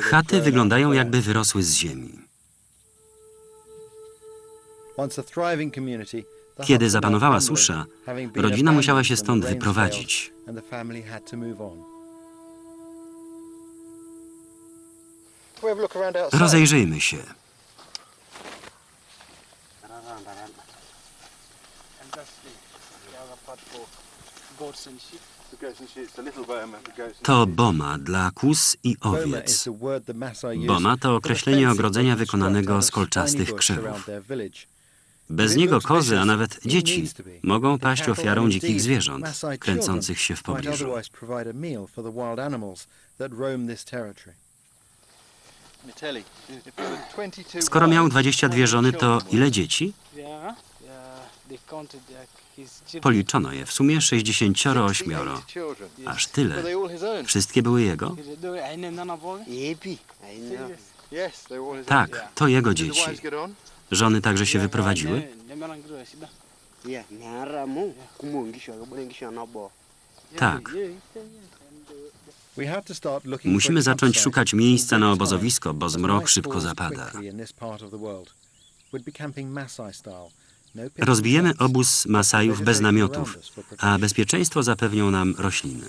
Chaty wyglądają jakby wyrosły z ziemi. Kiedy zapanowała susza, rodzina musiała się stąd wyprowadzić. Rozejrzyjmy się. To boma dla kóz i owiec. Boma to określenie ogrodzenia wykonanego z kolczastych krzewów. Bez niego kozy, a nawet dzieci mogą paść ofiarą dzikich zwierząt kręcących się w pobliżu. Skoro miał 22 żony, to ile dzieci? Policzono je, w sumie 68. Aż tyle. Wszystkie były jego? Tak, to jego dzieci. Żony także się wyprowadziły? Tak. Musimy zacząć szukać miejsca na obozowisko, bo zmrok szybko zapada. Rozbijemy obóz Masajów bez namiotów, a bezpieczeństwo zapewnią nam rośliny.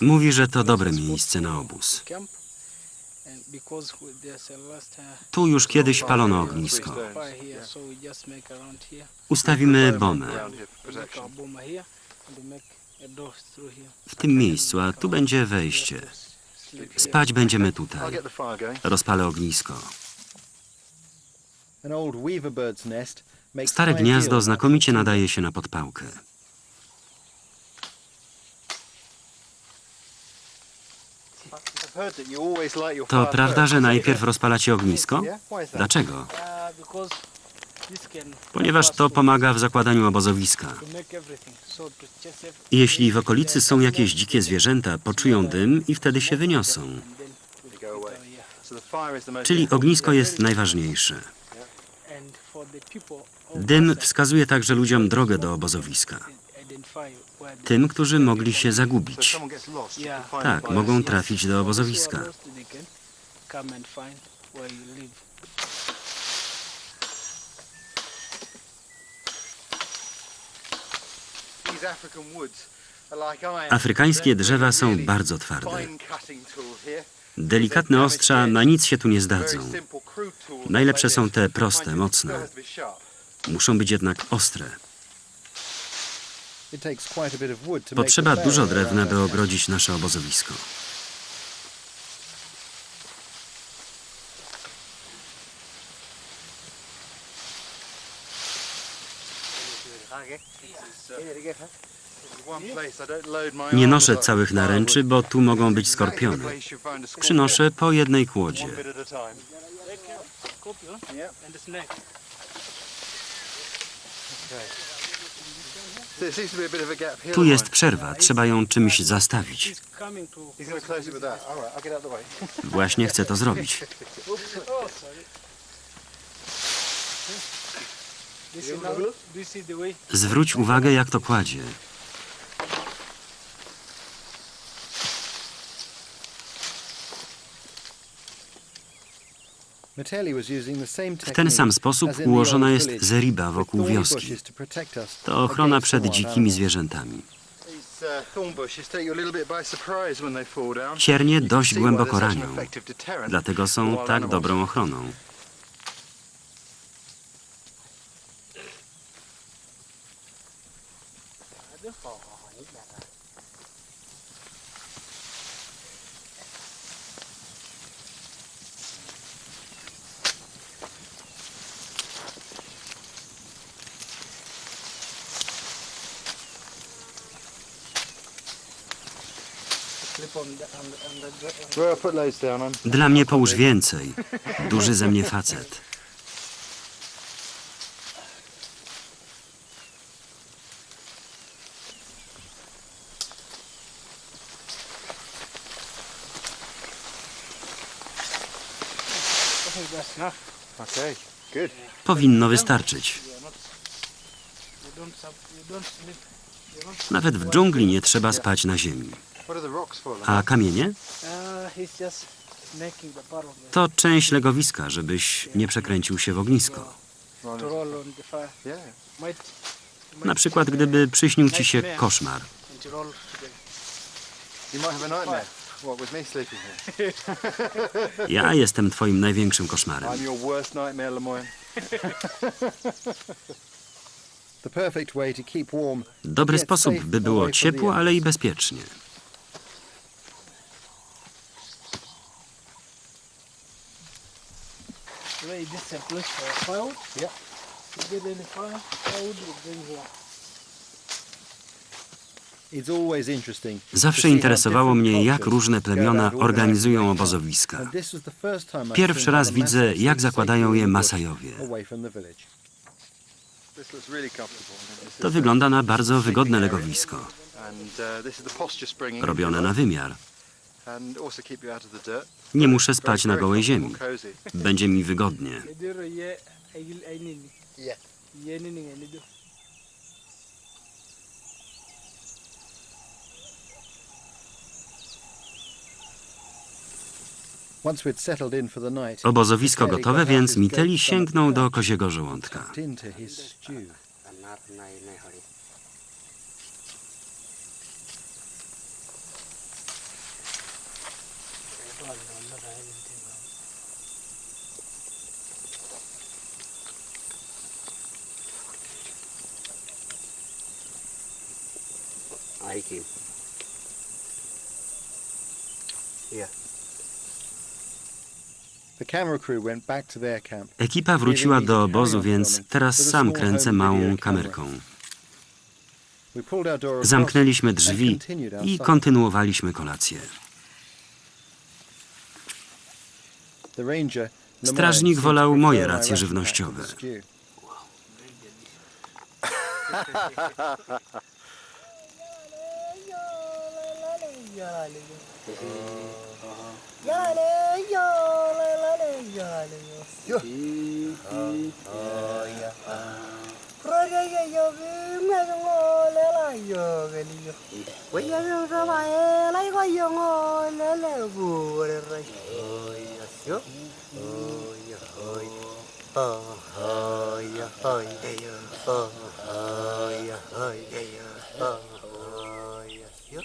Mówi, że to dobre miejsce na obóz. Tu już kiedyś palono ognisko. Ustawimy bomę w tym miejscu, a tu będzie wejście. Spać będziemy tutaj. Rozpalę ognisko. Stare gniazdo znakomicie nadaje się na podpałkę. To prawda, że najpierw rozpalacie ognisko? Dlaczego? Ponieważ to pomaga w zakładaniu obozowiska. Jeśli w okolicy są jakieś dzikie zwierzęta, poczują dym i wtedy się wyniosą. Czyli ognisko jest najważniejsze. Dym wskazuje także ludziom drogę do obozowiska. Tym, którzy mogli się zagubić. Tak, mogą trafić do obozowiska. Afrykańskie drzewa są bardzo twarde. Delikatne ostrza na nic się tu nie zdadzą. Najlepsze są te proste, mocne. Muszą być jednak ostre. Potrzeba dużo drewna, by ogrodzić nasze obozowisko. Nie noszę całych naręczy, bo tu mogą być skorpiony. Przynoszę po jednej kłodzie. Tu jest przerwa, trzeba ją czymś zastawić. Właśnie chcę to zrobić. Zwróć uwagę, jak to kładzie. W ten sam sposób ułożona jest zeriba wokół wioski. To ochrona przed dzikimi zwierzętami. Ciernie dość głęboko ranią, dlatego są tak dobrą ochroną. Dla mnie połóż więcej. Duży ze mnie facet. Powinno wystarczyć. Nawet w dżungli nie trzeba spać na ziemi. A kamienie? uh, he's just making the part of the, To część legowiska, żebyś nie przekręcił się w ognisko. Na przykład, gdyby przyśnił ci się koszmar. Ja jestem twoim największym koszmarem. Dobry sposób, by było ciepło, ale i bezpiecznie. This place for firewood. Yeah. To get any fire, firewood you bring here. It's always interesting. Zawsze interesowało mnie, jak różne plemiona organizują obozowiska. Pierwszy raz widzę, jak zakładają je Masajowie. To wygląda na bardzo wygodne legowisko, uh, robione na wymiar. Nie muszę spać na gołej ziemi. Będzie mi wygodnie. Obozowisko gotowe, więc Miteli sięgnął do koziego żołądka. Tucked into his stew. The camera crew went back to their camp. Ekipa wróciła do obozu, więc teraz sam kręcę małą kamerką. Zamknęliśmy drzwi i kontynuowaliśmy kolację. The ranger, Strażnik Lemoyne, wolał seemed to moje prefer my racje ration żywnościowe. pack to the stew.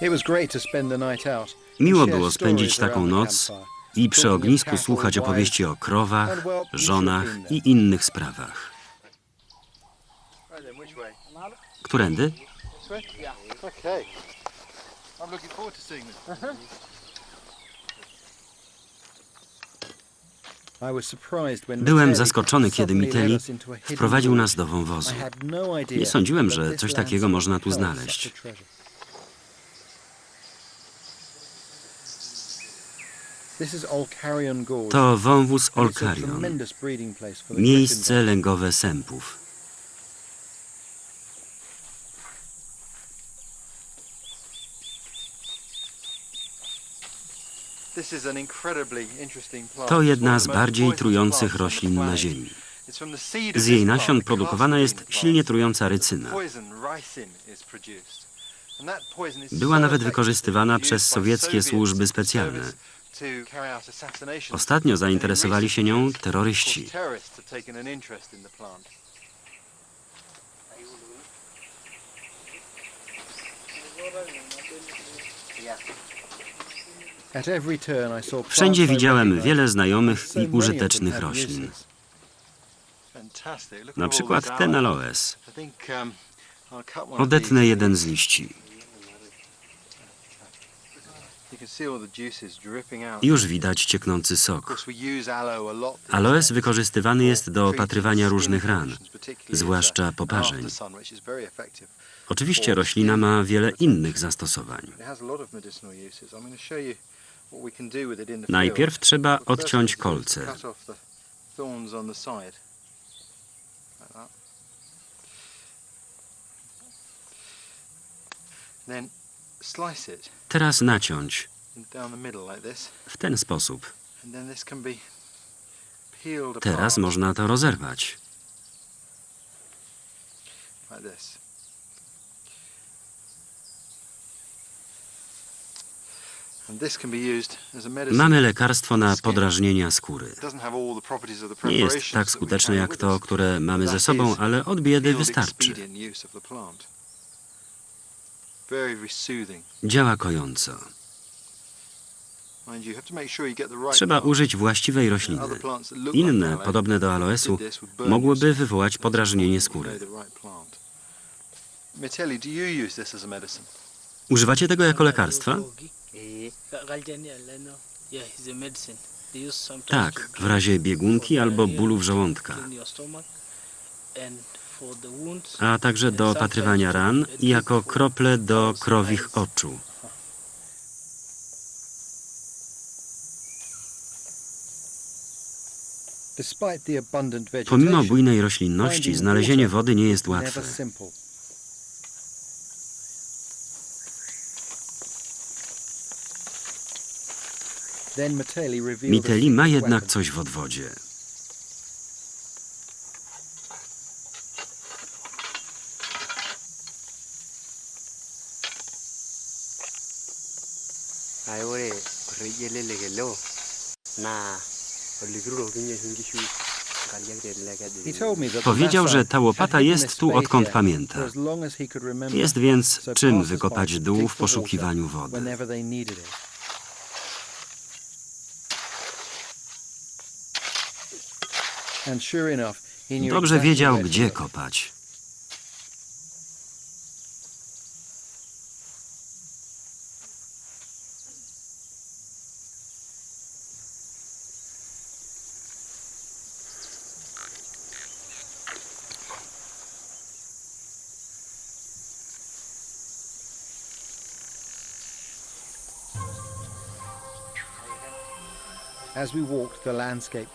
It was great to spend the night out. Miło Share było spędzić taką noc i przy ognisku słuchać opowieści o krowach, żonach i innych sprawach. When Byłem zaskoczony, kiedy Miteli wprowadził nas do wąwozu. No Nie sądziłem, że coś takiego można tu znaleźć. To wąwóz Olkarion, miejsce lęgowe sępów. To jedna z bardziej trujących roślin na. Ziemi. Z jej nasion produkowana jest silnie trująca rycyna. Była nawet wykorzystywana przez sowieckie służby specjalne. Ostatnio zainteresowali się nią terroryści. course, Wszędzie widziałem wiele znajomych i użytecznych roślin. Na przykład ten aloe. aloes. Um, Odetnę jeden z liści. Już widać cieknący sok. Aloes wykorzystywany jest do opatrywania różnych ran, zwłaszcza poparzeń. Oczywiście roślina ma wiele innych zastosowań. Najpierw trzeba odciąć kolce. Teraz naciąć. W ten sposób. Teraz można to rozerwać. like this. And this can be used as a medicine. Mamy lekarstwo na podrażnienia skóry. Nie jest tak skuteczne jak to, które mamy ze sobą, ale od biedy wystarczy. Działa kojąco. Trzeba użyć właściwej rośliny. Inne, podobne do aloesu, mogłyby wywołać podrażnienie skóry. Używacie tego jako lekarstwa? Tak, w razie biegunki albo bólów żołądka, a także do opatrywania ran i jako krople do krowich oczu. Pomimo bujnej roślinności, znalezienie wody nie jest łatwe. Miteli ma jednak coś w odwodzie. Powiedział, że ta łopata jest tu odkąd pamięta. Jest więc czym wykopać dół w poszukiwaniu wody. Dobrze wiedział, gdzie kopać.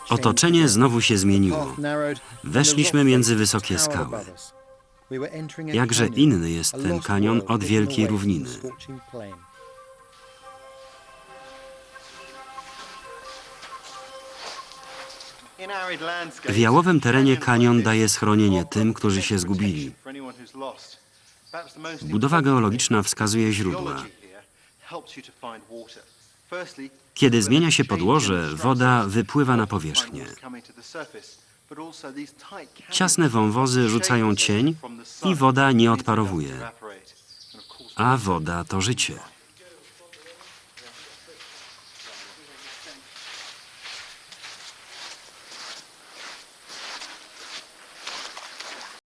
Otoczenie znowu się zmieniło. Weszliśmy między wysokie skały. Jakże inny jest ten kanion od wielkiej równiny. W jałowym terenie kanion daje schronienie tym, którzy się zgubili. Budowa geologiczna wskazuje źródła. Kiedy zmienia się podłoże, woda wypływa na powierzchnię. Ciasne wąwozy rzucają cień i woda nie odparowuje. A woda to życie.